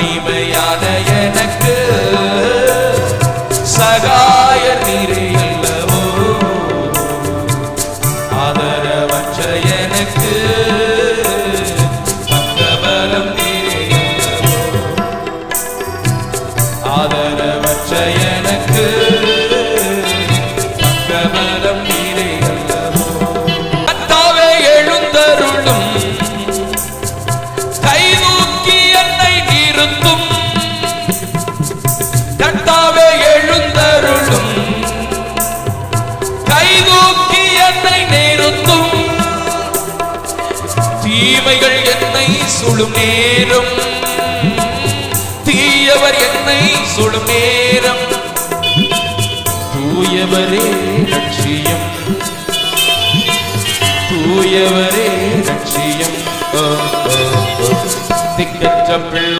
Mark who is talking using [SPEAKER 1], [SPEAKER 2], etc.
[SPEAKER 1] தனிமையான எனக்கு சகாய நீரே அல்லவோ ஆதரவற்ற எனக்கு பக்கபலம் நீரே அல்லவோ ஆதரவற்ற தீமைகள் என்னை சுடும் நேரம். தீயவர் என்னை சுடும் நேரம். தூயவரே லட்சியம். தூயவரே லட்சியம். திக்கற்ற பிள்ளை